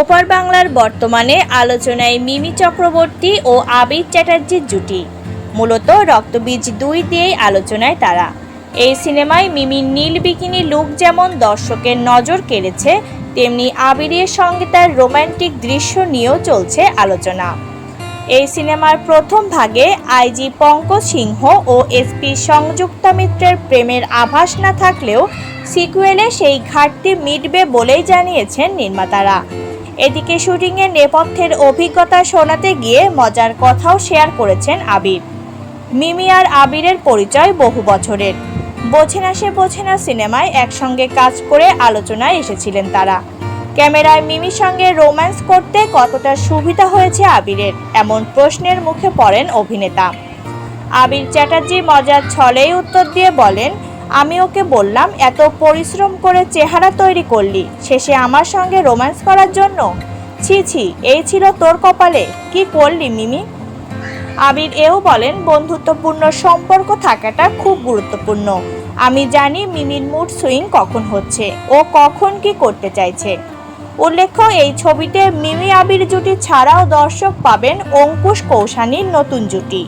ওপার বাংলার বর্তমানে আলোচনায় মিমি চক্রবর্তী ও আবির চ্যাটার্জির জুটি। মূলত রক্তবীজ দুই দিয়েই আলোচনায় তারা। এই সিনেমায় মিমির নীল বিকিনি লুক যেমন দর্শকের নজর কেড়েছে, তেমনি আবিরের সঙ্গে তার রোমান্টিক দৃশ্য নিয়েও চলছে আলোচনা। এই সিনেমার প্রথম ভাগে আইজি পঙ্কজ সিংহ ও এসপি সংযুক্তা মিত্রের প্রেমের আভাস না থাকলেও সিকুয়েলে সেই ঘাটতি মিটবে বলেই জানিয়েছেন নির্মাতারা। এদিকে শুটিংয়ের নেপথ্যের অভিজ্ঞতা শোনাতে গিয়ে মজার কথাও শেয়ার করেছেন আবির। মিমি আর আবিরের পরিচয় বহু বছরের। বোঝে না সে বোঝে না সিনেমায় একসঙ্গে কাজ করে আলোচনায় এসেছিলেন তারা। ক্যামেরায় মিমির সঙ্গে রোম্যান্স করতে কতটা সুবিধা হয়েছে আবিরের, এমন প্রশ্নের মুখে পড়েন অভিনেতা। আবির চ্যাটার্জি মজার ছলেই উত্তর দিয়ে বলেন আমি ওকে বললাম, এত পরিশ্রম করে চেহারা তৈরি করলি, শেষে আমার সঙ্গে রোম্যান্স করার জন্য? ছি ছি, এই ছিল তোর কপালে, কি করলি মিমি? আবির এও বলেন, বন্ধুত্বপূর্ণ সম্পর্ক থাকাটা খুব গুরুত্বপূর্ণ। আমি জানি মিমির মুড সুইং কখন হচ্ছে, ও কখন কি করতে চাইছে। উল্লেখ্য, এই ছবিতে মিমি আবির জুটি ছাড়াও দর্শক পাবেন অঙ্কুশ কৌশানীর নতুন জুটি।